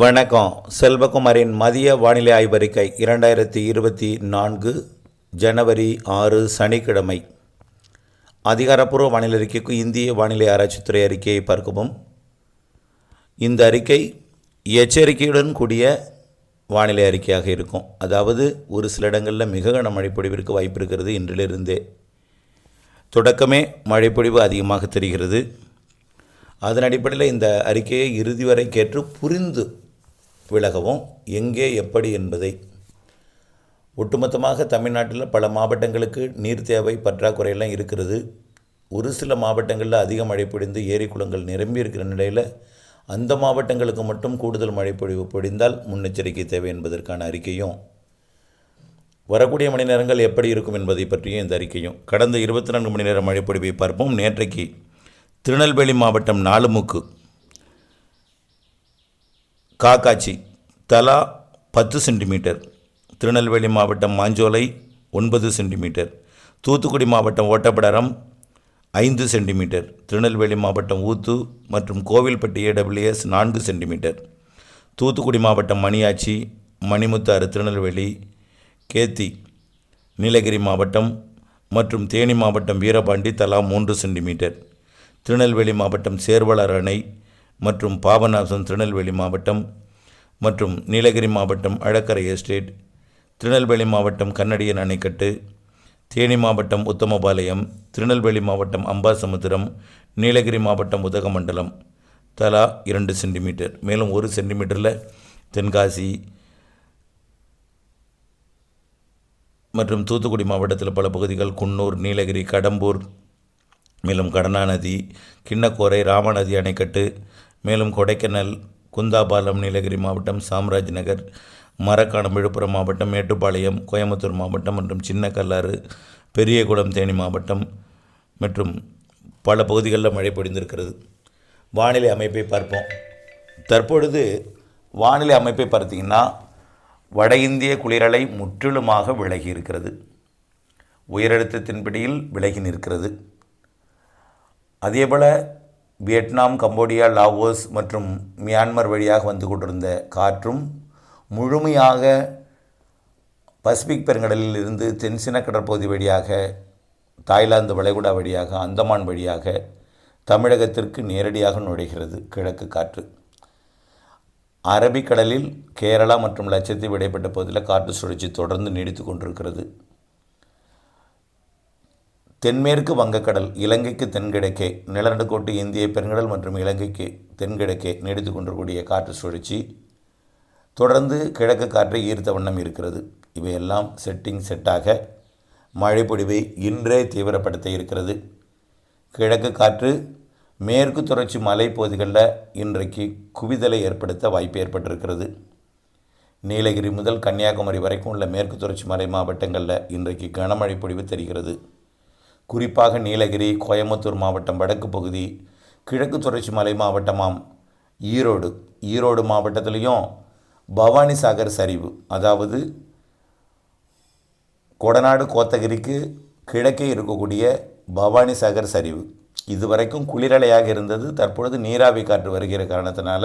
வணக்கம். செல்வகுமாரின் மதிய வானிலை ஆய்வறிக்கை இரண்டாயிரத்தி இருபத்தி நான்கு ஜனவரி ஆறு சனிக்கிழமை. அதிகாரப்பூர்வ வானிலை அறிக்கைக்கு இந்திய வானிலை ஆராய்ச்சித்துறை அறிக்கையை பார்க்கவும். இந்த அறிக்கை எச்சரிக்கையுடன் கூடிய வானிலை அறிக்கையாக இருக்கும். அதாவது ஒரு சில இடங்களில் மிக கனமழை பொழிவிற்கு வாய்ப்பு இருக்கிறது இன்றிலிருந்தே. தொடக்கமே மழைப்பொழிவு அதிகமாக தெரிகிறது. அதன் அடிப்படையில் இந்த அறிக்கையை இறுதி வரை கேட்டு புரிந்து விலகவும் எங்கே எப்படி என்பதை. ஒட்டுமொத்தமாக தமிழ்நாட்டில் பல மாவட்டங்களுக்கு நீர் தேவை பற்றாக்குறையெல்லாம் இருக்கிறது. ஒரு சில மாவட்டங்களில் அதிக மழை பொழிந்து ஏரி குளங்கள் நிரம்பி இருக்கிற நிலையில் அந்த மாவட்டங்களுக்கு மட்டும் கூடுதல் மழை பொழிவு பொழிந்தால் முன்னெச்சரிக்கை தேவை என்பதற்கான அறிக்கையும். வரக்கூடிய மணி நேரங்கள் எப்படி இருக்கும் என்பதை பற்றியும் இந்த அறிக்கையும். கடந்த இருபத்தி நான்கு மணி நேரம் மழைப்பொழிவை பார்ப்போம். நேற்றைக்கு திருநெல்வேலி மாவட்டம் நாலுமுக்கு காக்காச்சி தலா பத்து சென்டிமீட்டர். திருநெல்வேலி மாவட்டம் மாஞ்சோலை ஒன்பது சென்டிமீட்டர். தூத்துக்குடி மாவட்டம் ஓட்டப்படரம் ஐந்து சென்டிமீட்டர். திருநெல்வேலி மாவட்டம் ஊத்து மற்றும் கோவில்பட்டி ஏடபிள்யூஎஸ் நான்கு சென்டிமீட்டர். தூத்துக்குடி மாவட்டம் மணியாச்சி மணிமுத்தாறு திருநெல்வேலி கேத்தி நீலகிரி மாவட்டம் மற்றும் தேனி மாவட்டம் வீரபாண்டி தலா மூன்று சென்டிமீட்டர். திருநெல்வேலி மாவட்டம் சேர்வலர் அணை மற்றும் பாபநாசம் திருநெல்வேலி மாவட்டம் மற்றும் நீலகிரி மாவட்டம் அழக்கரை எஸ்டேட் திருநெல்வேலி மாவட்டம் கன்னடியன் அணைக்கட்டு தேனி மாவட்டம் உத்தமபாளையம் திருநெல்வேலி மாவட்டம் அம்பாசமுத்திரம் நீலகிரி மாவட்டம் உதகமண்டலம். தலா இரண்டு சென்டிமீட்டர். மேலும் ஒரு சென்டிமீட்டரில் தென்காசி மற்றும் தூத்துக்குடி மாவட்டத்தில் பல பகுதிகள் குன்னூர் நீலகிரி கடம்பூர் மேலும் கடனாநதி கிண்ணக்கோரை ராமநதி அணைக்கட்டு மேலும் கொடைக்கானல் குந்தாபாலம் நீலகிரி மாவட்டம் சாம்ராஜ் நகர் மரக்காணம் விழுப்புரம் மாவட்டம் மேட்டுப்பாளையம் கோயம்புத்தூர் மாவட்டம் மற்றும் சின்ன கல்லாறு பெரியகுளம் தேனி மாவட்டம் மற்றும் பல பகுதிகளில் மழை பொழிந்திருக்கிறது. வானிலை அமைப்பை பார்ப்போம். தற்பொழுது வானிலை அமைப்பை பார்த்தீங்கன்னா வட இந்திய குளிரலை முற்றிலுமாக விலகி இருக்கிறது. உயரழுத்தத்தின் பிடியில் விலகி நிற்கிறது. அதேபோல் வியட்நாம் கம்போடியா லாவோஸ் மற்றும் மியான்மர் வழியாக வந்து கொண்டிருந்த காற்றும் முழுமையாக பசிபிக் பெருங்கடலில் இருந்து தென்சின கடற்பகுதி வழியாக தாய்லாந்து வளைகுடா வழியாக அந்தமான் வழியாக தமிழகத்திற்கு நேரடியாக நுழைகிறது கிழக்கு காற்று. அரபிக்கடலில் கேரளா மற்றும் லட்சத்தீவு இடைப்பட்ட பகுதியில் காற்று சுழற்சி தொடர்ந்து நீடித்து கொண்டிருக்கிறது. தென்மேற்கு வங்கக்கடல் இலங்கைக்கு தென்கிழக்கே நிலநடுக்கோட்டு இந்திய பெருங்கடல் மற்றும் இலங்கைக்கு தென்கிழக்கே நீடித்து கொண்டிருக்கூடிய காற்று சுழற்சி. தொடர்ந்து கிழக்கு காற்றை ஈர்த்த வண்ணம் இருக்கிறது. இவையெல்லாம் செட்டிங் செட்டாக மழை பொழிவை இன்றே தீவிரப்படுத்த இருக்கிறது. கிழக்கு காற்று மேற்கு தொடர்ச்சி மலைப்பகுதிகளில் இன்றைக்கு குவிதலை ஏற்படுத்த வாய்ப்பு ஏற்பட்டிருக்கிறது. நீலகிரி முதல் கன்னியாகுமரி வரைக்கும் உள்ள மேற்கு தொடர்ச்சி மலை மாவட்டங்களில் இன்றைக்கு கனமழை பொழிவு தெரிகிறது. குறிப்பாக நீலகிரி கோயம்புத்தூர் மாவட்டம் வடக்கு பகுதி கிழக்கு தொடர்ச்சி மலை மாவட்டமாம். ஈரோடு ஈரோடு மாவட்டத்திலையும் பவானி சாகர் சரிவு. அதாவது கொடநாடு கோத்தகிரிக்கு கிழக்கே இருக்கக்கூடிய பவானி சாகர் சரிவு. இதுவரைக்கும் குளிரலையாக இருந்தது. தற்பொழுது நீராவி காற்று வருகிற காரணத்தினால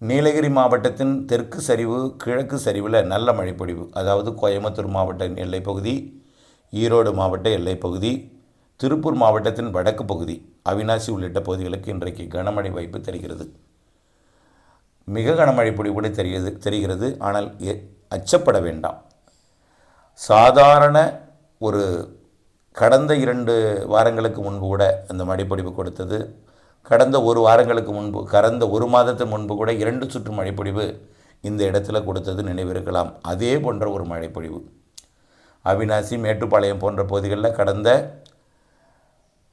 நீலகிரி மாவட்டத்தின் தெற்கு சரிவு கிழக்கு சரிவில் நல்ல மழைப்பொழிவு. அதாவது கோயம்புத்தூர் மாவட்ட எல்லைப்பகுதி ஈரோடு மாவட்ட எல்லைப்பகுதி திருப்பூர் மாவட்டத்தின் வடக்கு பகுதி அவினாசி உள்ளிட்ட பகுதிகளுக்கு இன்றைக்கு கனமழை வாய்ப்பு தெரிகிறது. மிக கனமழை பொழிவு கூட தெரிகிறது தெரிகிறது. ஆனால் எ- அச்சப்பட வேண்டாம். சாதாரண ஒரு கடந்த இரண்டு வாரங்களுக்கு முன்பு கூட அந்த மழைப்பொடிவு கொடுத்தது. கடந்த ஒரு வாரங்களுக்கு முன்பு கடந்த ஒரு மாதத்துக்கு முன்பு கூட இரண்டு சுற்று மழைப்பொழிவு இந்த இடத்துல கொடுத்தது நினைவிருக்கலாம். அதே போன்ற ஒரு மழைப்பொழிவு அவிநாசி மேட்டுப்பாளையம் போன்ற பகுதிகளில் கடந்த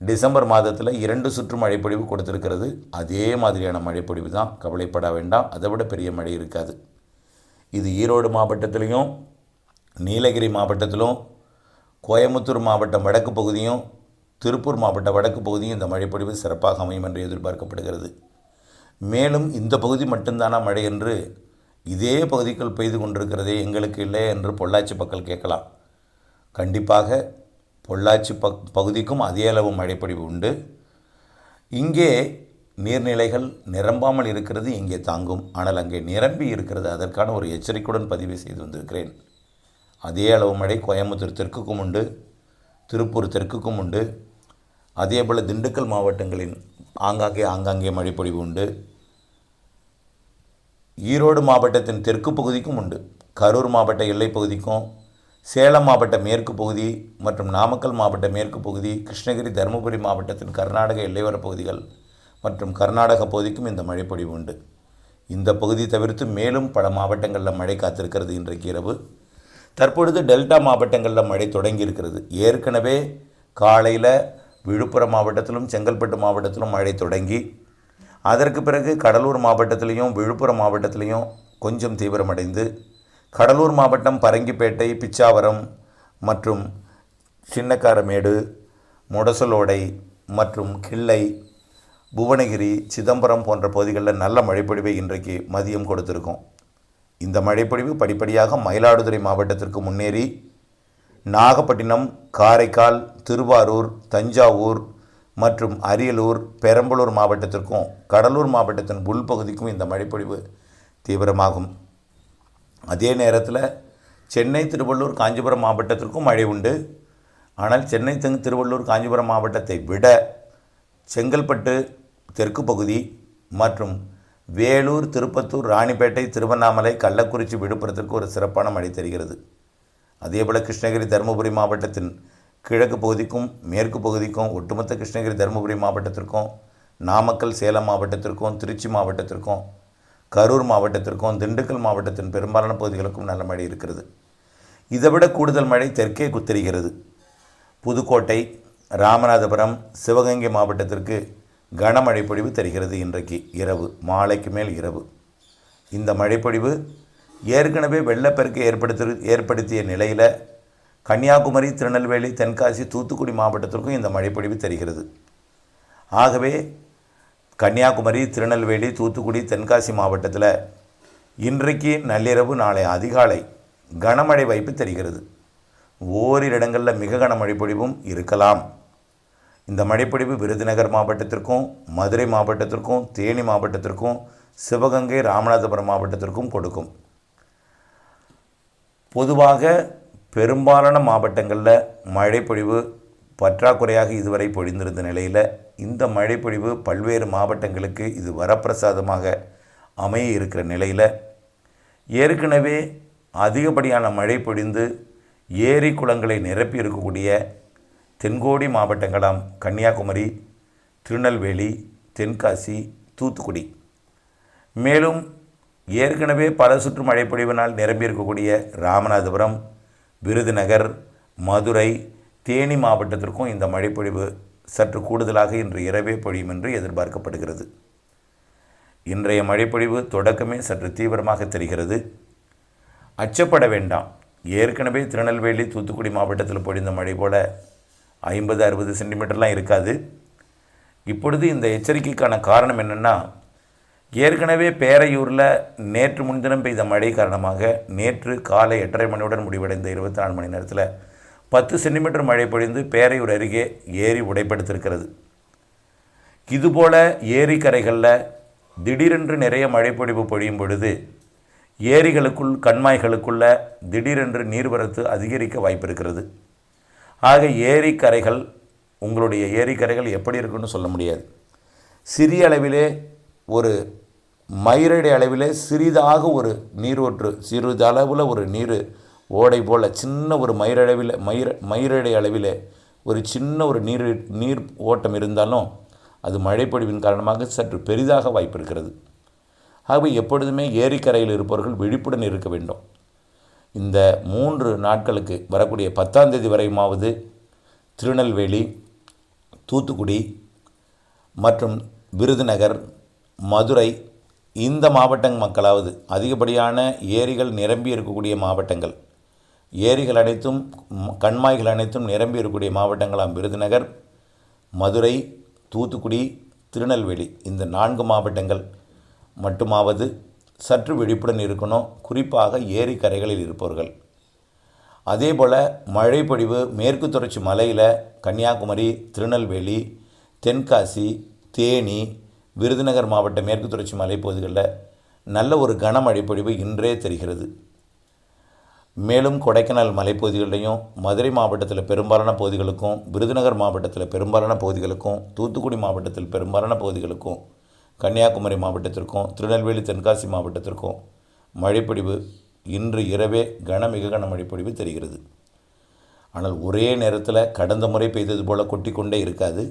டிசம்பர் மாதத்தில் இரண்டு சுற்று மழைப்பொழிவு கொடுத்திருக்கிறது. அதே மாதிரியான மழைப்பொழிவு தான் கவலைப்பட வேண்டாம். அதை விட பெரிய மழை இருக்காது. இது ஈரோடு மாவட்டத்திலையும் நீலகிரி மாவட்டத்திலும் கோயம்புத்தூர் மாவட்டம் வடக்கு பகுதியும் திருப்பூர் மாவட்ட வடக்கு பகுதியும் இந்த மழைப்பொழிவு சிறப்பாக அமையும் என்று எதிர்பார்க்கப்படுகிறது. மேலும் இந்த பகுதி மட்டும்தானா மழை என்று இதே பகுதிக்குள் பெய்து கொண்டிருக்கிறதே எங்களுக்கு இல்லை என்று பொள்ளாச்சி மக்கள் கேட்கலாம். கண்டிப்பாக பொள்ளாச்சி பக் பகுதிக்கும் அதே அளவு மழைப்பொழிவு உண்டு. இங்கே நீர்நிலைகள் நிரம்பாமல் இருக்கிறது இங்கே தாங்கும். ஆனால் அங்கே நிரம்பி இருக்கிறது அதற்கான ஒரு எச்சரிக்கையுடன் பதிவு செய்து வந்திருக்கிறேன். அதே அளவு மழை கோயம்புத்தூர் தெற்குக்கும் உண்டு திருப்பூர் தெற்குக்கும் உண்டு. அதே போல் திண்டுக்கல் மாவட்டங்களின் ஆங்காங்கே ஆங்காங்கே மழைப்பொழிவு உண்டு. ஈரோடு மாவட்டத்தின் தெற்கு பகுதிக்கும் உண்டு கரூர் மாவட்ட எல்லைப்பகுதிக்கும் சேலம் மாவட்ட மேற்கு பகுதி மற்றும் நாமக்கல் மாவட்ட மேற்கு பகுதி கிருஷ்ணகிரி தருமபுரி மாவட்டத்தின் கர்நாடக எல்லையோரப் பகுதிகள் மற்றும் கர்நாடக பகுதிக்கும் இந்த மழைப்பொழிவு உண்டு. இந்த பகுதி தவிர்த்து மேலும் பல மாவட்டங்களில் மழை காத்திருக்கிறது இன்றைக்கு இரவு. தற்பொழுது டெல்டா மாவட்டங்களில் மழை தொடங்கி இருக்கிறது ஏற்கனவே காலையில் விழுப்புரம் மாவட்டத்திலும் செங்கல்பட்டு மாவட்டத்திலும் மழை தொடங்கி அதற்கு பிறகு கடலூர் மாவட்டத்திலையும் விழுப்புரம் மாவட்டத்திலையும் கொஞ்சம் தீவிரமடைந்து கடலூர் மாவட்டம் பரங்கிப்பேட்டை பிச்சாவரம் மற்றும் சின்னக்காரமேடு முடசலோடை மற்றும் கிள்ளை புவனகிரி சிதம்பரம் போன்ற பகுதிகளில் நல்ல மழைப்பொழிவை இன்றைக்கு மதியம் கொடுத்துருக்கோம். இந்த மழைப்பொழிவு படிப்படியாக மயிலாடுதுறை மாவட்டத்திற்கு முன்னேறி நாகப்பட்டினம் காரைக்கால் திருவாரூர் தஞ்சாவூர் மற்றும் அரியலூர் பெரம்பலூர் மாவட்டத்திற்கும் கடலூர் மாவட்டத்தின் உள்பகுதிக்கும் இந்த மழைப்பொழிவு தீவிரமாகும். அதே நேரத்தில் சென்னை திருவள்ளூர் காஞ்சிபுரம் மாவட்டத்திற்கும் மழை உண்டு. ஆனால் சென்னை தென் திருவள்ளூர் காஞ்சிபுரம் மாவட்டத்தை விட செங்கல்பட்டு தெற்கு பகுதி மற்றும் வேலூர் திருப்பத்தூர் ராணிப்பேட்டை திருவண்ணாமலை கள்ளக்குறிச்சி விழுப்புரத்திற்கு ஒரு சிறப்பான மழை தருகிறது. அதேபோல் கிருஷ்ணகிரி தருமபுரி மாவட்டத்தின் கிழக்கு பகுதிக்கும் மேற்கு பகுதிக்கும் ஒட்டுமொத்த கிருஷ்ணகிரி தருமபுரி மாவட்டத்திற்கும் நாமக்கல் சேலம் மாவட்டத்திற்கும் திருச்சி மாவட்டத்திற்கும் கரூர் மாவட்டத்திற்கும் திண்டுக்கல் மாவட்டத்தின் பெரும்பாலான பகுதிகளுக்கும் நல்ல மழை இருக்கிறது. இதைவிட கூடுதல் மழை தெற்கே குத்தரிகிறது. புதுக்கோட்டை ராமநாதபுரம் சிவகங்கை மாவட்டத்திற்கு கனமழை பொழிவு தருகிறது இன்றைக்கு இரவு மாலைக்கு மேல் இரவு. இந்த மழைப்பொழிவு ஏற்கனவே வெள்ளப்பெருக்கு ஏற்படுத்தி ஏற்படுத்திய நிலையில் கன்னியாகுமரி திருநெல்வேலி தென்காசி தூத்துக்குடி மாவட்டத்திற்கும் இந்த மழைப்பொழிவு தருகிறது. ஆகவே கன்னியாகுமரி திருநெல்வேலி தூத்துக்குடி தென்காசி மாவட்டத்தில் இன்றைக்கு நள்ளிரவு நாளை அதிகாலை கனமழை வாய்ப்பு தெரிகிறது. ஓரிரு இடங்களில் மிக கனமழை பொழிவும் இருக்கலாம். இந்த மழைப்பொழிவு விருதுநகர் மாவட்டத்திற்கும் மதுரை மாவட்டத்திற்கும் தேனி மாவட்டத்திற்கும் சிவகங்கை ராமநாதபுரம் மாவட்டத்திற்கும் கொடுக்கும். பொதுவாக பெரும்பாலான மாவட்டங்களில் மழைப்பொழிவு பற்றாக்குறையாக இதுவரை பொழிந்திருந்த நிலையில் இந்த மழைப்பொழிவு பல்வேறு மாவட்டங்களுக்கு இது வரப்பிரசாதமாக அமைய இருக்கிற நிலையில் ஏற்கனவே அதிகப்படியான மழை பொழிந்து ஏரி குளங்களை நிரப்பி இருக்கக்கூடிய தென்கோடி மாவட்டங்களாம் கன்னியாகுமரி திருநெல்வேலி தென்காசி தூத்துக்குடி. மேலும் ஏற்கனவே பல சுற்று மழைப்பொழிவினால் நிரம்பியிருக்கக்கூடிய ராமநாதபுரம் விருதுநகர் மதுரை தேனி மாவட்டத்திற்கும் இந்த மழைப்பொழிவு சற்று கூடுதலாக இன்று இரவே பொழியும் என்று எதிர்பார்க்கப்படுகிறது. இன்றைய மழைப்பொழிவு தொடக்கமே சற்று தீவிரமாக தெரிகிறது. அச்சப்பட வேண்டாம். ஏற்கனவே திருநெல்வேலி தூத்துக்குடி மாவட்டத்தில் பொழிந்த மழை போல ஐம்பது அறுபது சென்டிமீட்டர்லாம் இருக்காது. இப்பொழுது இந்த எச்சரிக்கைக்கான காரணம் என்னென்னா ஏற்கனவே பேரையூரில் நேற்று முன்தினம் பெய்த மழை காரணமாக நேற்று காலை எட்டரை மணியுடன் முடிவடைந்த இருபத்தி நாலு மணி நேரத்தில் பத்து சென்டிமீட்டர் மழை பொழிந்து பேரையூர் அருகே ஏரி உடைப்படுத்திருக்கிறது இதுபோல ஏரிக்கரைகளில் திடீரென்று நிறைய மழைப்பொழிவு பொழியும் பொழுது ஏரிகளுக்குள் கண்மாய்களுக்குள்ள திடீரென்று நீர்வரத்து அதிகரிக்க வாய்ப்பு இருக்கிறது ஆக ஏரிக்கரைகள் உங்களுடைய ஏரிக்கரைகள் எப்படி இருக்குன்னு சொல்ல முடியாது. சிறிய அளவிலே ஒரு மயிரடி அளவிலே சிறிதாக ஒரு நீரூற்று சிறிதளவில் ஒரு நீர் ஓடை போல் சின்ன ஒரு மயிரளவில் மயிர மயிரடை அளவில் ஒரு சின்ன ஒரு நீர் நீர் ஓட்டம் இருந்தாலும் அது மழைப்பொழிவின் காரணமாக சற்று பெரிதாக வாய்ப்பு இருக்கிறது. ஆகவே எப்பொழுதுமே ஏரிக்கரையில் இருப்பவர்கள் விழிப்புடன் இருக்க வேண்டும். இந்த மூன்று நாட்களுக்கு வரக்கூடிய பத்தாம் தேதி வரையுமாவது திருநெல்வேலி தூத்துக்குடி மற்றும் விருதுநகர் மதுரை இந்த மாவட்ட மக்களாவது அதிகப்படியான ஏரிகள் நிரம்பி இருக்கக்கூடிய மாவட்டங்கள். ஏரிகள் அனைத்தும் கண்மாய்கள் அனைத்தும் நிரம்பி இருக்கக்கூடிய மாவட்டங்களாம் விருதுநகர் மதுரை தூத்துக்குடி திருநெல்வேலி. இந்த நான்கு மாவட்டங்கள் மட்டுமாவது சற்று விழிப்புடன் இருக்கணும். குறிப்பாக ஏரிக்கரைகளில் இருப்பவர்கள். அதேபோல் மழைப்பொழிவு மேற்கு தொடர்ச்சி மலையில் கன்னியாகுமரி திருநெல்வேலி தென்காசி தேனி விருதுநகர் மாவட்ட மேற்கு தொடர்ச்சி மலைப்பகுதிகளில் நல்ல ஒரு கனமழை பொழிவு இன்றே தெரிகிறது. மேலும் கொடைக்கானல் மலைப்பகுதிகளிலையும் மதுரை மாவட்டத்தில் பெரும்பாலான பகுதிகளுக்கும் விருதுநகர் மாவட்டத்தில் பெரும்பாலான பகுதிகளுக்கும் தூத்துக்குடி மாவட்டத்தில் பெரும்பாலான பகுதிகளுக்கும் கன்னியாகுமரி மாவட்டத்திற்கும் திருநெல்வேலி தென்காசி மாவட்டத்திற்கும் மழைப்பொழிவு இன்று இரவே கன மிக கன மழைப்பொழிவு தெரிகிறது. ஆனால் ஒரே நேரத்தில் கடந்த முறை பெய்தது போல் கொட்டிக்கொண்டே இருக்காது.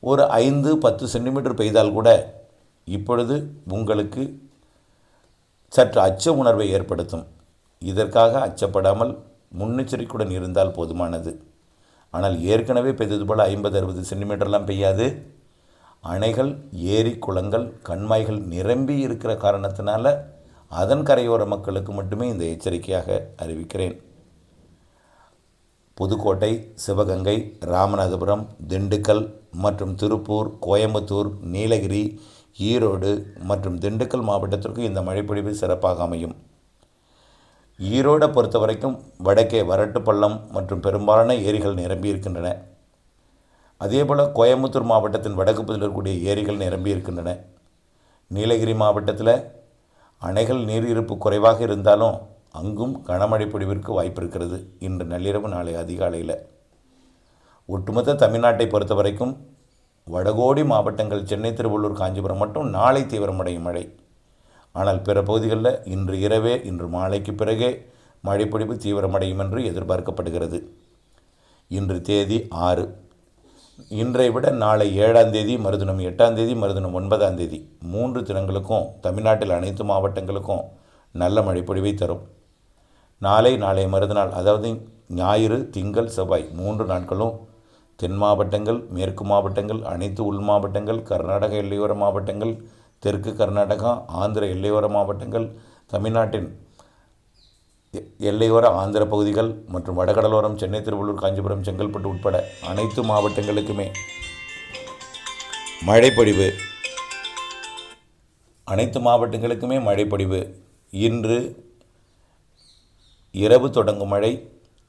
ஒரு ஐந்து பத்து சென்டிமீட்டர் பெய்தால் கூட இப்பொழுது உங்களுக்கு சற்று அச்ச உணர்வை ஏற்படுத்தும். இதற்காக அச்சப்படாமல் முன்னெச்சரிக்கையுடன் இருந்தால் போதுமானது. ஆனால் ஏற்கனவே பெய்தது போல் ஐம்பது அறுபது சென்டிமீட்டர்லாம் பெய்யாது. அணைகள் ஏரி குளங்கள் கண்மாய்கள் நிரம்பி இருக்கிற காரணத்தினால அதன் கரையோர மக்களுக்கு மட்டுமே இந்த எச்சரிக்கையாக அறிவிக்கிறேன். புதுக்கோட்டை சிவகங்கை ராமநாதபுரம் திண்டுக்கல் மற்றும் திருப்பூர் கோயம்புத்தூர் நீலகிரி ஈரோடு மற்றும் திண்டுக்கல் மாவட்டத்திற்கு இந்த மழைப்பொழிவு சிறப்பாக அமையும். ஈரோடை பொறுத்த வரைக்கும் வடக்கே வரட்டுப்பள்ளம் மற்றும் பெரும்பாலான ஏரிகள் நிரம்பி இருக்கின்றன அதேபோல் கோயம்புத்தூர் மாவட்டத்தின் வடக்கு பகுதியில் இருக்கக்கூடிய ஏரிகள் நிரம்பி இருக்கின்றன நீலகிரி மாவட்டத்தில் அணைகள் நீர் இருப்பு குறைவாக இருந்தாலும் அங்கும் கனமழை பொழிவிற்கு வாய்ப்பு இருக்கிறது இன்று நள்ளிரவு நாளை அதிகாலையில். ஒட்டுமொத்த தமிழ்நாட்டை பொறுத்த வரைக்கும் வடகோடி மாவட்டங்கள் சென்னை திருவள்ளூர் காஞ்சிபுரம் மட்டும் நாளை தீவிரமடையும் மழை. ஆனால் பிற பகுதிகளில் இன்று இரவே இன்று மாலைக்கு பிறகே மழைப்பொழிவு தீவிரமடையும் என்று எதிர்பார்க்கப்படுகிறது. இன்று தேதி ஆறு. இன்றை விட நாளை ஏழாம் தேதி மறுதினம் எட்டாம் தேதி மறுதினம் ஒன்பதாம் தேதி. மூன்று தினங்களுக்கும் தமிழ்நாட்டில் அனைத்து மாவட்டங்களுக்கும் நல்ல மழைப்பொழிவை தரும். நாளை நாளை மறுநாள் அதாவது ஞாயிறு திங்கள் செவ்வாய் மூன்று நாட்களும் தென் மாவட்டங்கள் மேற்கு மாவட்டங்கள் அனைத்து உள் மாவட்டங்கள் கர்நாடக எல்லையோர மாவட்டங்கள் தெற்கு கர்நாடகா ஆந்திர எல்லையோர மாவட்டங்கள் தமிழ்நாட்டின் எ- எல்லையோர ஆந்திர பகுதிகள் மற்றும் வடகடலோரம் சென்னை திருவள்ளூர் காஞ்சிபுரம் செங்கல்பட்டு உட்பட அனைத்து மாவட்டங்களுக்குமே மழைப்பொழிவு. அனைத்து மாவட்டங்களுக்குமே மழைப்பொழிவு. இன்று இரவு தொடங்கும் மழை.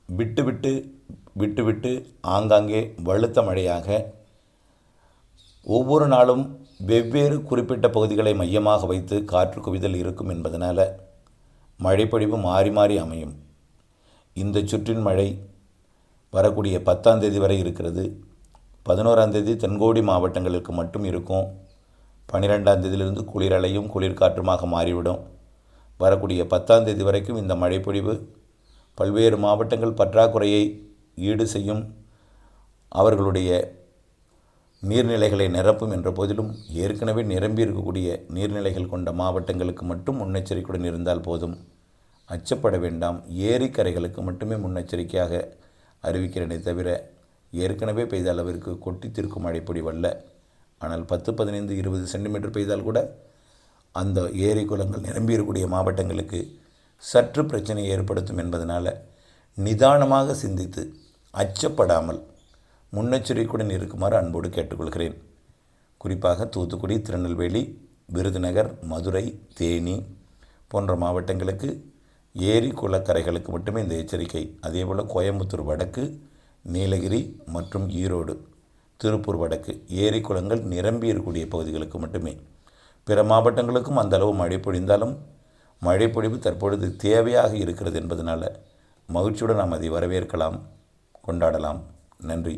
விட்டு விட்டு விட்டு விட்டு ஆங்காங்கே வலுத்த மழையாக ஒவ்வொரு நாளும் வெவ்வேறு குறிப்பிட்ட பகுதிகளை மையமாக வைத்து காற்று குவிதல் இருக்கும் என்பதனால் மழைப்பொழிவு மாறி மாறி அமையும். இந்த சுற்றின் மழை வரக்கூடிய பத்தாம் தேதி வரை இருக்கிறது. பதினோராம் தேதி தென்கோடி மாவட்டங்களுக்கு மட்டும் இருக்கும். பன்னிரெண்டாம் தேதியிலிருந்து குளிரலையும் குளிர்காற்றுமாக மாறிவிடும். வரக்கூடிய பத்தாம் தேதி வரைக்கும் இந்த மழைப்பொழிவு பல்வேறு மாவட்டங்கள் பற்றாக்குறையை ஈடு செய்யும். அவர்களுடைய நீர்நிலைகளை நிரப்பும் என்ற போதிலும் ஏற்கனவே நிரம்பி இருக்கக்கூடிய நீர்நிலைகள் கொண்ட மாவட்டங்களுக்கு மட்டும் முன்னெச்சரிக்கையுடன் இருந்தால் போதும். அச்சப்பட வேண்டாம். ஏரிக்கரைகளுக்கு மட்டுமே முன்னெச்சரிக்கையாக அறிவிக்கிறேனே தவிர ஏற்கனவே பெய்த அளவிற்கு கொட்டி தீர்க்கும் மழைப்பொழிவல்ல ஆனால் பத்து பதினைந்து இருபது சென்டிமீட்டர் பெய்தால் கூட அந்த ஏரி குளங்கள் நிரம்பி இருக்கக்கூடிய மாவட்டங்களுக்கு சற்று பிரச்சனை ஏற்படுத்தும் என்பதனால் நிதானமாக சிந்தித்து அச்சப்படாமல் முன்னெச்சரிக்கையுடன் இருக்குமாறு அன்போடு கேட்டுக்கொள்கிறேன். குறிப்பாக தூத்துக்குடி திருநெல்வேலி விருதுநகர் மதுரை தேனி போன்ற மாவட்டங்களுக்கு ஏரி குளக்கரைகளுக்கு மட்டுமே இந்த எச்சரிக்கை. அதேபோல் கோயம்புத்தூர் வடக்கு நீலகிரி மற்றும் ஈரோடு திருப்பூர் வடக்கு ஏரி குளங்கள் நிரம்பி இருக்கக்கூடிய பகுதிகளுக்கு மட்டுமே. பிற மாவட்டங்களுக்கும் அந்த அளவு மழை பொழிந்தாலும் மழை பொழிவு தற்பொழுது தேவையாக இருக்கிறது என்பதனால் மகிழ்ச்சியுடன் நாம் அதை வரவேற்கலாம் கொண்டாடலாம். நன்றி.